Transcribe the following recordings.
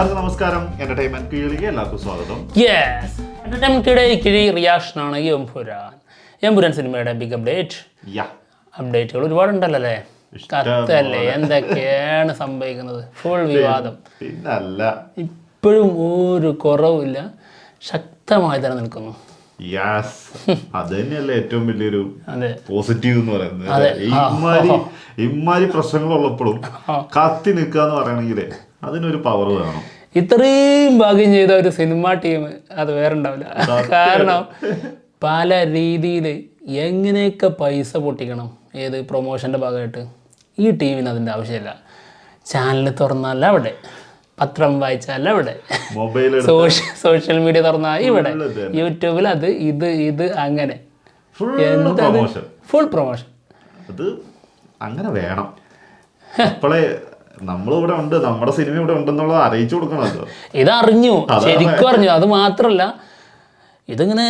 എല്ലാവർക്കും നമസ്കാരം. എന്റർടൈൻമെന്റ് കീഴിലേക്ക് എല്ലാവർക്കും സ്വാഗതം. യെസ് എന്റർടൈൻമെന്റിയുടെ കിഴി റിയാക്ഷനാണ് എംപുരാൻ എംപുരാൻ സിനിമയുടെ ബിഗ് അപ്ഡേറ്റ് യാ. അപ്ഡേറ്റുകൾ ഒരുപാടുണ്ടല്ലോ അല്ലേ കത്തല്ലേ? എന്തൊക്കെയാണ് സംഭവിക്കുന്നത്? ഫുൾ വിവാദം. പിന്നല്ല. ഇപ്പോഴും ഒരു കുറവില്ല. ശക്തമായി തന്നെ നിൽക്കുന്നു. യാസ് അത് തന്നെയല്ലേ ഏറ്റവും വലിയൊരു പോസിറ്റീവ് എന്ന് പറയുന്നത്. ഇമാരി ഇമാരി പ്രശ്നങ്ങളുള്ളപ്പോഴും കത്തി നിൽക്കുക എന്ന് പറയണെങ്കിലേ അതിനൊരു പവർ വേണം. ഇത്രയും ഭാഗ്യം ചെയ്ത ഒരു സിനിമ ടീം അത് വേറെ ഉണ്ടാവില്ല കാരണം പല രീതിയിൽ എങ്ങനെയൊക്കെ പൈസ പൊട്ടിക്കണം ഏത് പ്രൊമോഷന്റെ ഭാഗമായിട്ട് ഈ ടീമിന് അതിന്റെ ആവശ്യമില്ല. ചാനൽ തുറന്നാൽ അവിടെ. പത്രം വായിച്ചാൽ അവിടെ. മൊബൈൽ സോഷ്യൽ സോഷ്യൽ മീഡിയ തുറന്നാൽ ഇവിടെ. യൂട്യൂബിൽ അത് ഇത് ഇത് അങ്ങനെ. ഫുൾ പ്രൊമോഷൻ ഫുൾ പ്രൊമോഷൻ അത് അങ്ങനെ വേണം. അപ്പോളെ നമ്മളിവിടെ ഉണ്ട് നമ്മുടെ സിനിമ ഇവിടെ ഉണ്ടെന്നുള്ളത് അറിയിച്ചു കൊടുക്കണമല്ലോ ഇതറിഞ്ഞു ശരിക്കും അറിഞ്ഞു അത് മാത്രല്ല ഇതിങ്ങനെ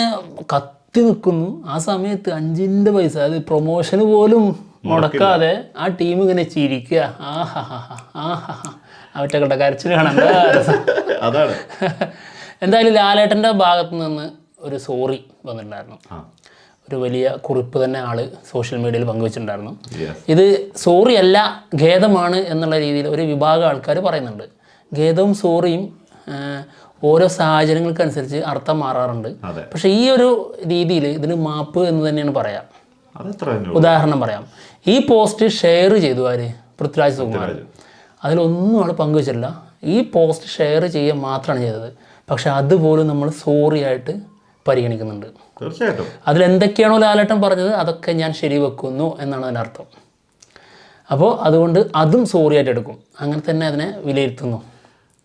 കത്തി നിൽക്കുന്നു ആ സമയത്ത് അഞ്ചിന്റെ പൈസ അത് പ്രൊമോഷന് പോലും മുടക്കാതെ ആ ടീം ഇങ്ങനെ ചിരിക്കുക. ആഹാ ആഹാ അവറ്റകളുടെ കരച്ചിൽ കാണാൻ. അതാണ്. എന്തായാലും ലാലേട്ടന്റെ ഭാഗത്ത് നിന്ന് ഒരു സോറി വന്നിട്ടുണ്ടായിരുന്നു. ഒരു വലിയ കുറിപ്പ് തന്നെ ആൾ സോഷ്യൽ മീഡിയയിൽ പങ്കുവച്ചിട്ടുണ്ടായിരുന്നു. ഇത് സോറി അല്ല ഖേദമാണ് എന്നുള്ള രീതിയിൽ ഒരു വിഭാഗം ആൾക്കാർ പറയുന്നുണ്ട്. ഖേദവും സോറിയും ഓരോ സാഹചര്യങ്ങൾക്കനുസരിച്ച് അർത്ഥം മാറാറുണ്ട്. പക്ഷെ ഈ ഒരു രീതിയിൽ ഇതിന് മാപ്പ് എന്ന് തന്നെയാണ് പറയാം. ഉദാഹരണം പറയാം. ഈ പോസ്റ്റ് ഷെയർ ചെയ്തു ആര്? പൃഥ്വിരാജ് സുകുമാർ അതിലൊന്നും ആൾ പങ്കുവച്ചിട്ടില്ല. ഈ പോസ്റ്റ് ഷെയർ ചെയ്യാൻ മാത്രമാണ് ചെയ്തത്. പക്ഷെ അതുപോലും നമ്മൾ സോറി ആയിട്ട് പരിഗണിക്കുന്നുണ്ട്. തീർച്ചയായിട്ടും. അതിലെന്തൊക്കെയാണോ ലാലേട്ടൻ പറഞ്ഞത് അതൊക്കെ ഞാൻ ശരിവെക്കുന്നു എന്നാണ് അതിന്റെ അർത്ഥം. അപ്പോൾ അതുകൊണ്ട് അതും സോറി ആയിട്ട് എടുക്കും. അങ്ങനെ തന്നെ അതിനെ വിലയിരുത്തുന്നു.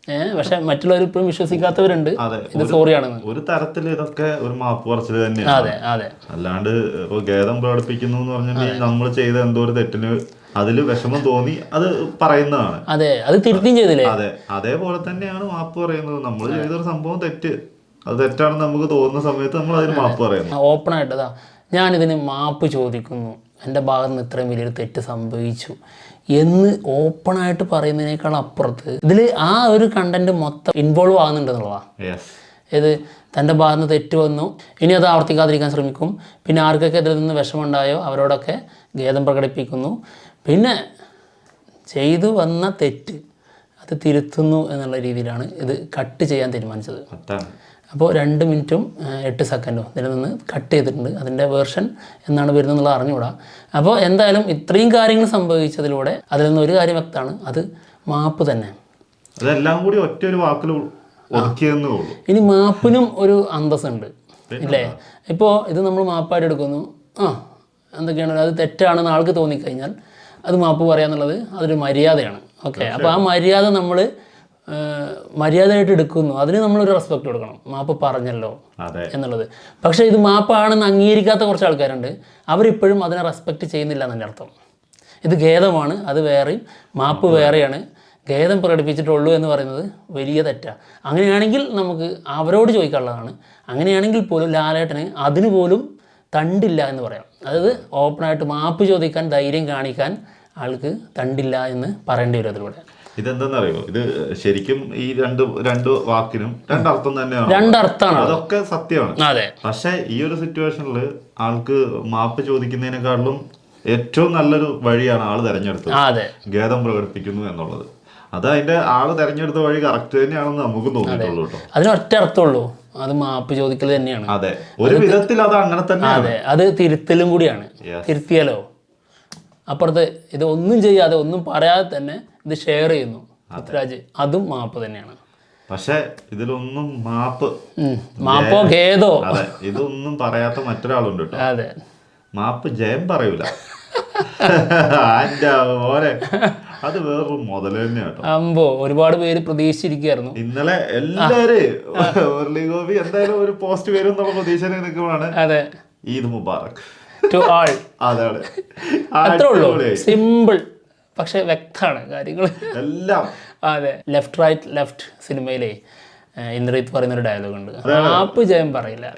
ഏഹ് പക്ഷെ മറ്റുള്ളവർ ഇപ്പോഴും വിശ്വസിക്കാത്തവരുണ്ട്. ഇത് സോറിയാണെന്ന്. ഒരു തരത്തിൽ ഇതൊക്കെ ഒരു മാപ്പ് പറച്ചിൽ തന്നെയാണ്. അതെ അതെ. അല്ലാണ്ട് ഇപ്പൊ ഖേദം പ്രകടിപ്പിക്കുന്നു എന്ന് പറഞ്ഞിട്ടുണ്ടെങ്കിൽ നമ്മൾ ചെയ്ത എന്തോ ഒരു തെറ്റിന് അതിൽ വിഷമം തോന്നി അത് പറയുന്നതാണ്. അതെ അത് തിരുത്തിയും ചെയ്തില്ലേ? അതെ അതേപോലെ തന്നെയാണ് മാപ്പ് പറയുന്നത്. നമ്മൾ ചെയ്തൊരു സംഭവം തെറ്റ്. അത് തെറ്റാണെന്ന് നമുക്ക് തോന്നുന്ന സമയത്ത് നമ്മൾ അതിന് മാപ്പ് പറയുന്നു. ഓപ്പൺ ആയിട്ടതാ ഞാനിതിന് മാപ്പ് ചോദിക്കുന്നു. എന്റെ ഭാഗത്ത് നിന്ന് ഇത്രയും വലിയൊരു തെറ്റ് സംഭവിച്ചു എന്ന് ഓപ്പണായിട്ട് പറയുന്നതിനേക്കാൾ അപ്പുറത്ത് ഇതിൽ ആ ഒരു കണ്ടന്റ് മൊത്തം ഇൻവോൾവ് ആകുന്നുണ്ട് എന്നുള്ളതാണ് യെസ് ഇത് തന്റെ ഭാഗത്ത് നിന്ന് തെറ്റ് വന്നു. ഇനി അത് ആവർത്തിക്കാതിരിക്കാൻ ശ്രമിക്കും. പിന്നെ ആർക്കൊക്കെ ഇതിൽ നിന്ന് വിഷമമുണ്ടായോ? അവരോടൊക്കെ ഖേദം പ്രകടിപ്പിക്കുന്നു. പിന്നെ ചെയ്തു വന്ന തെറ്റ് അത് തിരുത്തുന്നു എന്നുള്ള രീതിയിലാണ് ഇത് കട്ട് ചെയ്യാൻ തീരുമാനിച്ചത്. അപ്പോൾ രണ്ട് മിനിറ്റും എട്ട് സെക്കൻഡും ഇതിൽ നിന്ന് കട്ട് ചെയ്തിട്ടുണ്ട്. അതിന്റെ വേർഷൻ എന്നാണ് വരുന്നതെന്നുള്ളത് അറിഞ്ഞുകൂടാ. അപ്പോൾ എന്തായാലും ഇത്രയും കാര്യങ്ങൾ സംഭവിച്ചതിലൂടെ അതിൽ നിന്ന് ഒരു കാര്യം വ്യക്തമാണ്. അത് മാപ്പ് തന്നെ. അതെല്ലാം കൂടി ഒറ്റ ഒരു വാക്കിൽ ഇനി മാപ്പിനും ഒരു അന്തസ്സുണ്ട്. ഇല്ലേ? ഇപ്പോൾ ഇത് നമ്മൾ മാപ്പായിട്ട് എടുക്കുന്നു. ആ എന്തൊക്കെയാണ്? അത് തെറ്റാണെന്ന് ആൾക്ക് തോന്നിക്കഴിഞ്ഞാൽ അത് മാപ്പ് പറയാന്നുള്ളത് അതൊരു മര്യാദയാണ്. ഓക്കെ. അപ്പോൾ ആ മര്യാദ നമ്മൾ മര്യാദയായിട്ട് എടുക്കുന്നു. അതിന് നമ്മളൊരു റെസ്പെക്ട് കൊടുക്കണം. മാപ്പ് പറഞ്ഞല്ലോ എന്നുള്ളത്. പക്ഷേ ഇത് മാപ്പാണെന്ന് അംഗീകരിക്കാത്ത കുറച്ച് ആൾക്കാരുണ്ട്. അവരിപ്പോഴും അതിനെ റെസ്പെക്റ്റ് ചെയ്യുന്നില്ല എന്നതിന്റെ അർത്ഥം. ഇത് ഖേദമാണ് അത് വേറെയും. മാപ്പ് വേറെയാണ്. ഖേദം പ്രകടിപ്പിച്ചിട്ടുള്ളൂ എന്ന് പറയുന്നത് വലിയ തെറ്റാണ് അങ്ങനെയാണെങ്കിൽ നമുക്ക് അവരോട് ചോദിക്കാനുള്ളതാണ്. അങ്ങനെയാണെങ്കിൽ പോലും ലാലേട്ടന് അതിന് പോലും തണ്ടില്ല എന്ന് പറയാം. അതായത് ഓപ്പണായിട്ട് മാപ്പ് ചോദിക്കാൻ ധൈര്യം കാണിക്കാൻ ആൾക്ക് തണ്ടില്ല എന്ന് പറയേണ്ടി വരും അതിലൂടെ. ഇതെന്താണെന്നറിയോ ഇത് ശരിക്കും ഈ രണ്ട് രണ്ട് വാക്കിനും രണ്ടർത്ഥം തന്നെയാണ്. രണ്ടർത്ഥമാണ്. അതൊക്കെ സത്യമാണ്. അതെ. പക്ഷെ ഈ ഒരു സിറ്റുവേഷനിൽ ആൾക്ക് മാപ്പ് ചോദിക്കുന്നതിനെക്കാളും ഏറ്റവും നല്ലൊരു വഴിയാണ് ആൾ തെരഞ്ഞെടുത്തത്. ഖേദം പ്രകടിപ്പിക്കുന്നു എന്നുള്ളത്. അത് അതിന്റെ ആൾ തെരഞ്ഞെടുത്ത വഴി കറക്റ്റ് തന്നെയാണെന്ന് നമുക്ക് തോന്നിയിട്ടുള്ളൂ കേട്ടോ. അതിന് ഒറ്റ അർത്ഥമുള്ളൂ. അത് മാപ്പ് ചോദിക്കൽ തന്നെയാണ്. അതെ. ഒരു വിധത്തിൽ അത് അങ്ങനെ തന്നെ അതെ. അത് തിരുത്തലും കൂടിയാണ്. തിരുത്തിയാലോ? അപ്പുറത്ത് ഇത് ഒന്നും ചെയ്യാതെ ഒന്നും പറയാതെ തന്നെ ഇത് ഷെയർ ചെയ്യുന്നു പൃഥ്വിരാജ്. അതും മാപ്പ് തന്നെയാണ്. പക്ഷേ ഇതിലൊന്നും മാപ്പ് മാപ്പോ ഖേദോ? അതെ ഇതൊന്നും പറയാത്ത മറ്റൊരാളുണ്ട് കേട്ടോ. അതെ. മാപ്പ് ജയം പറയൂല. ഓരെ അത് വേറൊരു മുതൽ തന്നെയാട്ടോ അമ്പോ ഒരുപാട് പേര് പ്രതീക്ഷിച്ചിരിക്കുന്നു ഇന്നലെ എല്ലാരും മുരളി ഗോപി എന്തായാലും ഒരു പോസ്റ്റ് വരും എന്നുള്ള പ്രതീക്ഷയിൽ നിൽക്കുമ്പോഴാണ് അതെ. ഈദ് മുബാറക്. ടു ആൾ അതാണ്. അത്രേ ഉള്ളൂ. സിമ്പിൾ പക്ഷെ വ്യക്തമാണ് കാര്യങ്ങൾ എല്ലാം. അതെ. ലെഫ്റ്റ് റൈറ്റ് ലെഫ്റ്റ് സിനിമയിലെ ഇന്ദ്രീത് പറയുന്ന ഒരു ഡയലോഗ് ഉണ്ട്. ആപ്പ് ജയം പറയില്ല.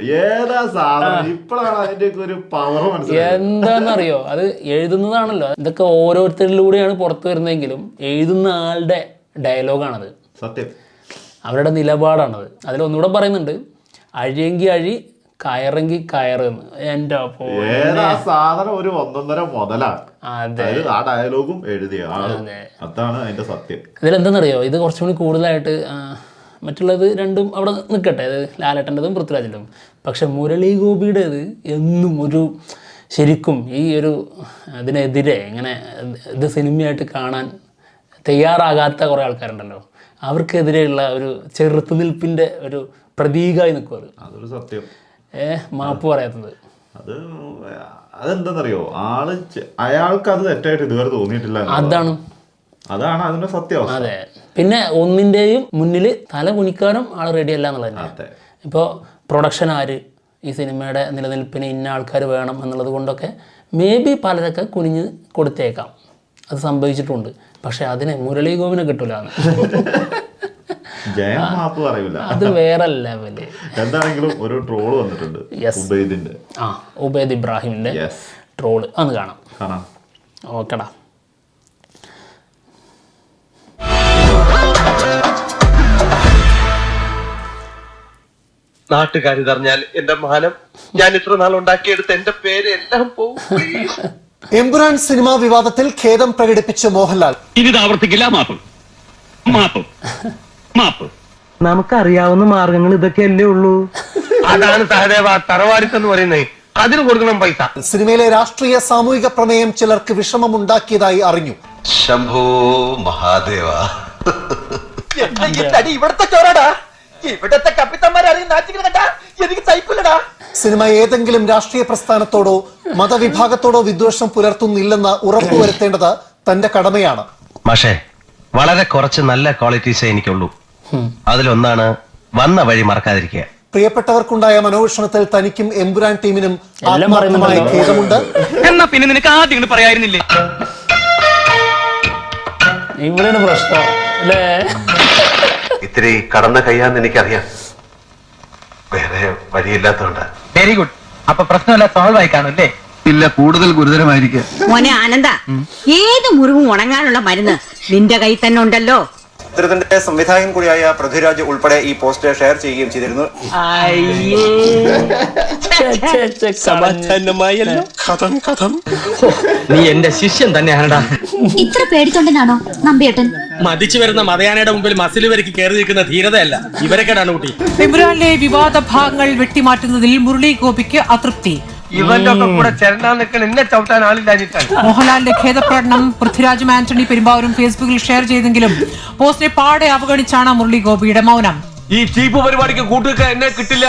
എന്താണെന്നറിയോ? അത് എഴുതുന്നതാണല്ലോ. ഇതൊക്കെ ഓരോരുത്തരിലൂടെയാണ് പുറത്തു വരുന്നതെങ്കിലും എഴുതുന്ന ആളുടെ ഡയലോഗാണത് സത്യം. അവരുടെ നിലപാടാണത്. അതിലൊന്നുകൂടെ പറയുന്നുണ്ട്. അഴിയെങ്കി അഴി കയറെങ്കി കയറുന്നു. എന്റെ ഏതാ സാധനം ഒരു ഒന്നൊന്നര മുതലാണ്. അതെ. അതായത് ആ ഡയലോഗും എഴുതിയ അതാണ് അതിന്റെ സത്യം. ഇതിലെന്തെന്നറിയോ? ഇത് കുറച്ചും കൂടി കൂടുതലായിട്ട് മറ്റുള്ളത് രണ്ടും അവിടെ നിൽക്കട്ടെ അതായത് ലാലേട്ടന്റെതും പൃഥ്വിരാജിന്റെതും. പക്ഷെ മുരളി ഗോപിയുടേത് എന്നും ഒരു ശരിക്കും ഈ ഒരു അതിനെതിരെ ഇങ്ങനെ ഇത് സിനിമയായിട്ട് കാണാൻ തയ്യാറാകാത്ത കുറേ ആൾക്കാരുണ്ടല്ലോ. അവർക്കെതിരെയുള്ള ഒരു ചെറുത്തുനിൽപ്പിന്റെ ഒരു പ്രതീകമായി നിൽക്കും അതൊരു സത്യം. മാപ്പ് പറയാത്തത്. അത് അതെന്താന്നറിയോ? ആൾ അയാൾക്ക് അത് തെറ്റായിട്ട് ഇതുവരെ തോന്നിയിട്ടില്ല അതാണ്. അതാണ് അതിന്റെ സത്യം അതെ. പിന്നെ ഒന്നിന്റെയും മുന്നിൽ തല കുനിക്കാനും ആൾ റെഡിയല്ല എന്നുള്ളത് ഇപ്പോൾ പ്രൊഡക്ഷൻ ആര് ഈ സിനിമയുടെ നിലനിൽപ്പിന് ഇന്ന ആൾക്കാർ വേണം എന്നുള്ളത് കൊണ്ടൊക്കെ മേ ബി പലരൊക്കെ കുനിഞ്ഞ് കൊടുത്തേക്കാം. അത് സംഭവിച്ചിട്ടുണ്ട്. പക്ഷെ അതിനെ മുരളി ഗോവിനെ കിട്ടൂല. ജയം മാപ്പ് പറയൂല. അത് വേറെ ലെവൽ. എന്താണെങ്കിലും ഒരു ട്രോൾ വന്നിട്ടുണ്ട് Yes. ഉബൈദിന്റെ. ആ ഉബൈദ് ഇബ്രാഹിമിന്റെ യെസ് ട്രോൾ. അന്ന് കാണാം. കാണാം. ഓക്കെടാ. നാട്ടുകാരിതറിഞ്ഞാൽ എന്റെ മാനം ഞാൻ ഇത്ര നാൾ ഉണ്ടാക്കിയെടുത്ത് എന്റെ പേര് എല്ലാം പോകും എംബുരാൻ എമ്പുരാൻ സിനിമാ വിവാദത്തിൽ ഖേദം പ്രകടിപ്പിച്ച മോഹൻലാൽ. ഇനി ഇത് ആവർത്തിക്കില്ല മാപ്പ്. മാപ്പ്. മാപ്പ്. നമുക്കറിയാവുന്ന മാർഗങ്ങൾ ഇതൊക്കെയല്ലേ ഉള്ളൂ. അതാണ് സഹദേവ തറവാടിത്തം എന്ന് പറയുന്നത്. അതിന് കൊടുക്കണം പൈസ. സിനിമയിലെ രാഷ്ട്രീയ സാമൂഹിക പ്രമേയം ചിലർക്ക് വിഷമം ഉണ്ടാക്കിയതായി അറിഞ്ഞു. ശംഭോ മഹാദേവ. ഇവിടത്തെ ഇവിടത്തെ സിനിമ ഏതെങ്കിലും രാഷ്ട്രീയ പ്രസ്ഥാനത്തോടോ മതവിഭാഗത്തോടോ വിദ്വേഷം പുലർത്തുന്നില്ലെന്ന് ഉറപ്പുവരുത്തേണ്ടത് തന്റെ കടമയാണ്. പക്ഷേ വളരെ കുറച്ച് നല്ല ക്വാളിറ്റീസേ എനിക്കുള്ളൂ. അതിലൊന്നാണ് വന്ന വഴി മറക്കാതിരിക്കുക. പ്രിയപ്പെട്ടവർക്കുണ്ടായ മനോവിഷമത്തിൽ തനിക്കും എമ്പുരാൻ ടീമിനും എല്ലാം ആത്മാർത്ഥമായ ഖേദമുണ്ട്. എന്നാ പിന്നെ നിനക്ക് ആദ്യം പറയായിരുന്നില്ലേ ഇവിടെയാണ് പ്രശ്നം അല്ലേ? ഇത്തിരി കടന്ന കയ്യാന്ന് എനിക്കറിയാം. വേറെ വഴിയില്ലാത്തതുകൊണ്ട് വെരി ഗുഡ് അപ്പൊ പ്രശ്നമല്ല സോൾവ് ആയി കാണും അല്ലേ? ഇല്ല കൂടുതൽ ഗുരുതരമായിരിക്കും. മോനെ ആനന്ദ ഏത് മുറിവും ഉണങ്ങാനുള്ള മരുന്ന് നിന്റെ കയ്യിൽ തന്നെ ഉണ്ടല്ലോ. ചിത്രത്തിന്റെ സംവിധായകൻ കൂടിയായ പൃഥ്വിരാജ് ഉൾപ്പെടെ ഈ പോസ്റ്റ് ഷെയർ ചെയ്യുകയും ചെയ്തിരുന്നു. സമാധാനമായല്ലോ. കഥം കഥം. നീ എന്റെ ശിഷ്യൻ തന്നെയാണടാ. ഇത്ര പേടിത്തൊണ്ടനാണോ നമ്പിയേട്ടൻ? മതിച്ചു വരുന്ന മതയാനയുടെ മുമ്പിൽ മസിൽ വരയ്ക്ക് കയറി നിൽക്കുന്ന ധീരതയല്ല. ഇവരൊക്കെയാണ് കുട്ടി. എമ്പുരാനിലെ വിവാദ ഭാഗങ്ങൾ വെട്ടിമാറ്റുന്നതിൽ മുരളി ഗോപിക്ക് അതൃപ്തി. ഇവന്റെ ഒക്കെ കൂടെ ചേരണ്ടാ നിൽക്കണ എന്നെ ചവിട്ടാൻ ആളില്ലാഞ്ഞിട്ടാണ്. മോഹൻലാലിന്റെ ഖേദപ്രകടനം പൃഥ്വിരാജും ആന്റണി പെരുമ്പാവൂരും ഫേസ്ബുക്കിൽ ഷെയർ ചെയ്തെങ്കിലും പോസ്റ്റിനെ പാടെ അവഗണിച്ചാണ് മുരളി ഗോപിയുടെ മൗനം. ഈ ചീപ്പ് പരിപാടിക്ക് കൂട്ടുക എന്നെ കിട്ടില്ല.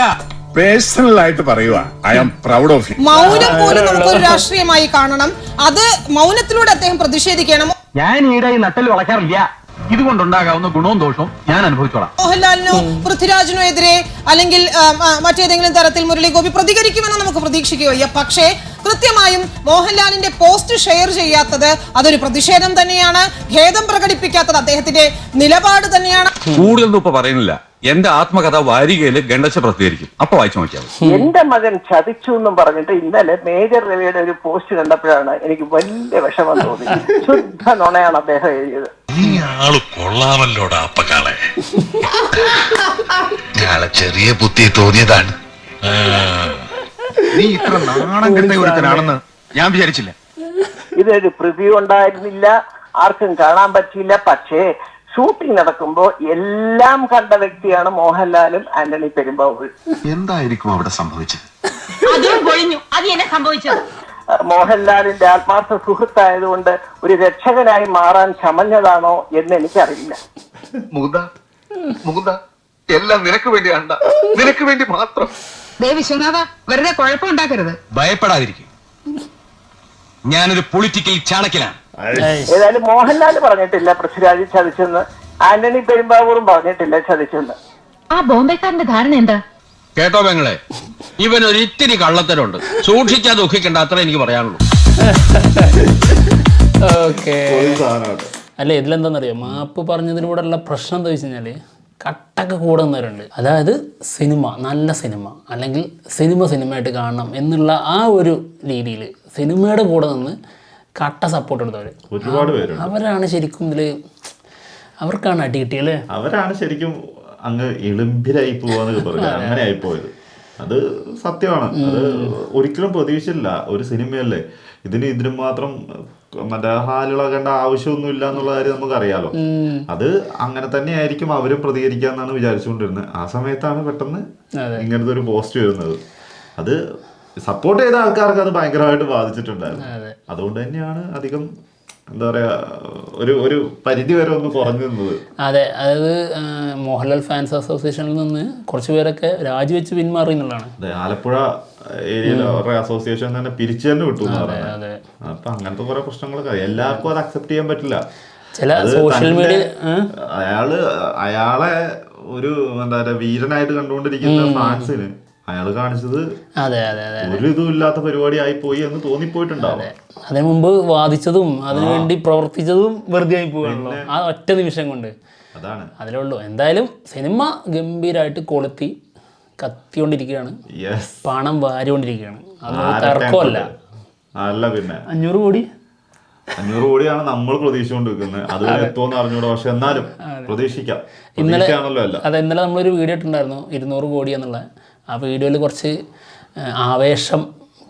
പേഴ്സണൽ ആയിട്ട് പറയുക ഐ ആം പ്രൗഡ് ഓഫ് മൗനം പോലും നമുക്കൊരു രാഷ്ട്രീയമായി കാണണം. അത് മൗനത്തിലൂടെ അദ്ദേഹം പ്രതിഷേധിക്കണം. ഞാൻ ഈടെ ഈ നട്ടൽ വളയ്ക്കാറില്ല. ഇതുകൊണ്ടുണ്ടാകാവുന്ന ഗുണവും ദോഷവും ഞാൻ അനുഭവിച്ചോളാം. മോഹൻലാലിനോ പൃഥ്വിരാജിനോ എതിരെ അല്ലെങ്കിൽ മറ്റേതെങ്കിലും തരത്തിൽ മുരളി ഗോപി പ്രതികരിക്കുമെന്ന് നമുക്ക് പ്രതീക്ഷിക്കുകയ്യ പക്ഷേ കൃത്യമായും മോഹൻലാലിന്റെ പോസ്റ്റ് ഷെയർ ചെയ്യാത്തത് അതൊരു പ്രതിഷേധം തന്നെയാണ്. ഖേദം പ്രകടിപ്പിക്കാത്തത് അദ്ദേഹത്തിന്റെ നിലപാട് തന്നെയാണ്. കൂടുതൽ ഇപ്പൊ പറയുന്നില്ല. എന്റെ ആത്മകഥ വാരികയിൽ ഗണ്ടച്ച പ്രസിദ്ധീകരിക്കും. അപ്പൊ വായിച്ചു നോക്കിയാൽ. എന്റെ മകൻ ചതിച്ചു എന്നും പറഞ്ഞിട്ട് ഇന്നലെ മേജർ രവിയുടെ ഒരു പോസ്റ്റ് കണ്ടപ്പോഴാണ് എനിക്ക് വലിയ വിഷമം തോന്നി. ശുദ്ധ നുണയാണ് അദ്ദേഹം എഴുതിയത്. നീ ആൾ കൊള്ളാമല്ലോടാ അപ്പക്കാളെ. ഞാളെ ചെറിയ ബുദ്ധി തോന്നിയതാണ്. നീ ഇത്ര നാണം കെട്ട ഒരുത്തനാണെന്ന് ഞാൻ വിചാരിച്ചില്ല. ഇതൊരു പ്രിവ്യൂ ഉണ്ടായിരുന്നില്ല. ആർക്കും കാണാൻ പറ്റിയില്ല. പക്ഷേ ഷൂട്ടിംഗ് നടക്കുമ്പോ എല്ലാം കണ്ട വ്യക്തിയാണ് മോഹൻലാലും ആന്റണി പെരുമ്പാവൂർ. എന്തായിരിക്കും അവിടെ സംഭവിച്ചത്? അതും പൊളിഞ്ഞു. അത് എന്നെ സംഭവിച്ചത്. മോഹൻലാലിന്റെ ആത്മാർത്ഥ സുഹൃത്തായതുകൊണ്ട് ഒരു രക്ഷകനായി മാറാൻ ചമഞ്ഞതാണോ എന്ന് എനിക്കറിയില്ല. മുകുന്ദ മുകുന്ദ എല്ലാം നിനക്ക് വേണ്ടിയാണ്ട നിനക്ക് വേണ്ടി മാത്രം. വിശ്വനാഥ വെറുതെ കുഴപ്പമുണ്ടാക്കരുത് ഭയപ്പെടാതിരിക്കും. ഞാനൊരു പൊളിറ്റിക്കൽ ചാണക്യനാണ്. ഏതായാലും മോഹൻലാൽ പറഞ്ഞിട്ടില്ല പൃഥ്വിരാജ് ചതിച്ചെന്ന്. ആന്റണി പെരുമ്പാവൂറും പറഞ്ഞിട്ടില്ല ചതിച്ചെന്ന്. ആ ബോംബെക്കാരന്റെ ധാരണ എന്താ? കേട്ടോ പെങ്ങളെ? ഇവൻ ഒരു ഇത്തിരി കള്ളത്തരമുണ്ട്. സൂക്ഷിച്ചാ ദുഃഖിക്കണ്ട അത്ര എനിക്ക് പറയാനുള്ളൂ. ഓക്കെ. അല്ല ഇതിലെന്താണെന്നറിയോ മാപ്പ് പറഞ്ഞതിലൂടെയുള്ള പ്രശ്നം എന്താ വെച്ച് കഴിഞ്ഞാൽ കട്ടൊക്കെ കൂടുന്നവരുണ്ട്. അതായത് സിനിമ നല്ല സിനിമ അല്ലെങ്കിൽ സിനിമ സിനിമയായിട്ട് കാണണം എന്നുള്ള ആ ഒരു രീതിയിൽ സിനിമയുടെ കൂടെ നിന്ന് കട്ട സപ്പോർട്ട് എടുത്തവർ ഒരുപാട് പേരുണ്ട്. അവരാണ് ശരിക്കും ഇതിൽ അവർക്കാണ് അടി കിട്ടിയല്ലേ? അവരാണ് ശരിക്കും അങ്ങ് എളുമ്പിലായി പോവാന്ന് പറയുക അങ്ങനെ ആയിപ്പോയത് അത് സത്യമാണ്. അത് ഒരിക്കലും പ്രതീക്ഷിച്ചില്ല. ഒരു സിനിമയല്ലേ? ഇതിന് ഇതിനും മാത്രം മറ്റേ ഹാലിളകേണ്ട ആവശ്യമൊന്നും ഇല്ല എന്നുള്ള കാര്യം നമുക്ക് അറിയാലോ അത് അങ്ങനെ തന്നെയായിരിക്കും അവരും പ്രതികരിക്കാന്നാണ് വിചാരിച്ചുകൊണ്ടിരുന്നത്. ആ സമയത്താണ് പെട്ടെന്ന് ഇങ്ങനത്തെ ഒരു പോസ്റ്റ് വരുന്നത്. അത് സപ്പോർട്ട് ചെയ്ത ആൾക്കാർക്ക് അത് ഭയങ്കരമായിട്ട് ബാധിച്ചിട്ടുണ്ടായിരുന്നു. അതുകൊണ്ട് തന്നെയാണ് അധികം എന്താ പറയാ ഒരു ഒരു പരിധി വരെ ഒന്ന് കുറഞ്ഞു നിന്നത്. അതെ അതായത് മോഹൻലാൽ ഫാൻസ് അസോസിയേഷനിൽ നിന്ന് കുറച്ച് പേരൊക്കെ രാജിവെച്ച് പിന്മാറി എന്നുള്ളതാണ്. അതെ ആലപ്പുഴ ഏരിയയിൽ അവരുടെ അസോസിയേഷൻ തന്നെ പിരിച്ചു തന്നെ വിട്ടു അപ്പൊ അങ്ങനത്തെ കുറെ പ്രശ്നങ്ങളൊക്കെ എല്ലാവർക്കും അത് അക്സെപ്റ്റ് ചെയ്യാൻ പറ്റില്ല. ചില സോഷ്യൽ ഏ? അയാൾ അയാളെ ഒരു എന്താ പറയാ വീരനായിട്ട് കണ്ടുകൊണ്ടിരിക്കുന്ന ഫാൻസിന് അയാൾ കാണിച്ചത് അതെ അതെ അതെ ഒരു ഇതും ഇല്ലാത്ത പരിപാടി ആയി പോയി എന്ന് തോന്നിപ്പോയിട്ടുണ്ടാവും. അതിനു മുമ്പ് വാദിച്ചതും അതിനുവേണ്ടി പ്രവർത്തിച്ചതും വെറുതെ ആയി പോവുകയാണല്ലോ. ആ ഒറ്റ നിമിഷം കൊണ്ട്. അതാണ്. അതിലുള്ളൂ. എന്തായാലും സിനിമ ഗംഭീരമായിട്ട് കൊളുത്തി കത്തിക്കൊണ്ടിരിക്കുകയാണ്. പണം വാരിക്കൊണ്ടിരിക്കുകയാണ്. അത് തർക്കമല്ല. അല്ല പിന്നെ. അഞ്ഞൂറ് കോടി. അഞ്ഞൂറ് കോടിയാണ് നമ്മൾ പ്രതീക്ഷിച്ചുകൊണ്ടിരിക്കുന്നത്. അത് എത്തുമെന്ന് അറിഞ്ഞൂടാ. പക്ഷെ എന്നാലും പ്രതീക്ഷിക്കാം. ഇന്നലെ അതെ ഇന്നലെ നമ്മളൊരു വീഡിയോ ഇട്ടുണ്ടായിരുന്നു ഇരുന്നൂറ് കോടി എന്നുള്ള. ആ വീഡിയോയിൽ കുറച്ച് ആവേശം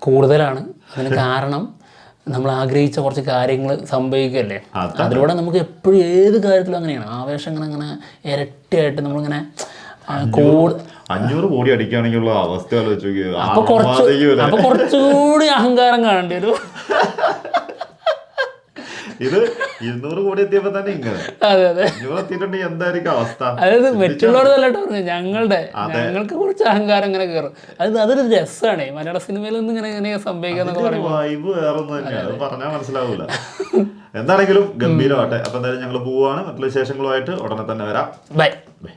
കൂടുതലാണ്. അതിന് കാരണം നമ്മൾ ആഗ്രഹിച്ച കുറച്ച് കാര്യങ്ങൾ സംഭവിക്കുകയല്ലേ? അതിലൂടെ നമുക്ക് എപ്പോഴും ഏത് കാര്യത്തിലും അങ്ങനെയാണ്. ആവേശം ഇങ്ങനെ അങ്ങനെ ഇരട്ടിയായിട്ട് നമ്മളിങ്ങനെ അഞ്ഞൂറ് കോടി അടിക്കുകയാണെങ്കിലുള്ള അവസ്ഥ ആലോചിച്ച്. അപ്പൊ കുറച്ചുകൂടി അഹങ്കാരം കാണേണ്ടി വരും. ഇത് ഇരുന്നൂറ് കോടി എത്തിയപ്പോ തന്നെ ഇങ്ങനെ. അതെ അതെ. എത്തിയിട്ടുണ്ടെങ്കിൽ എന്തായിരിക്കും അവസ്ഥ? അതായത് മറ്റുള്ളവരല്ല കേട്ടോ ഞങ്ങളുടെ ഞങ്ങൾക്ക് കുറച്ച് അഹങ്കാരം ഇങ്ങനെ കയറും. അത് അതൊരു രസമാണ് മലയാള സിനിമയിൽ നിന്ന് ഇങ്ങനെ ഇങ്ങനെ സംഭവിക്കാന്നൊക്കെ പറയുമ്പോൾ വൈബ് വേറെ തന്നെയാണ് അത് പറഞ്ഞാൽ മനസ്സിലാവൂല. എന്താണെങ്കിലും ഗംഭീരമാട്ടെ അപ്പൊ എന്തായാലും ഞങ്ങൾ പോവുകയാണ് മറ്റുള്ള വിശേഷങ്ങളുമായിട്ട് ഉടനെ തന്നെ വരാം. Bye bye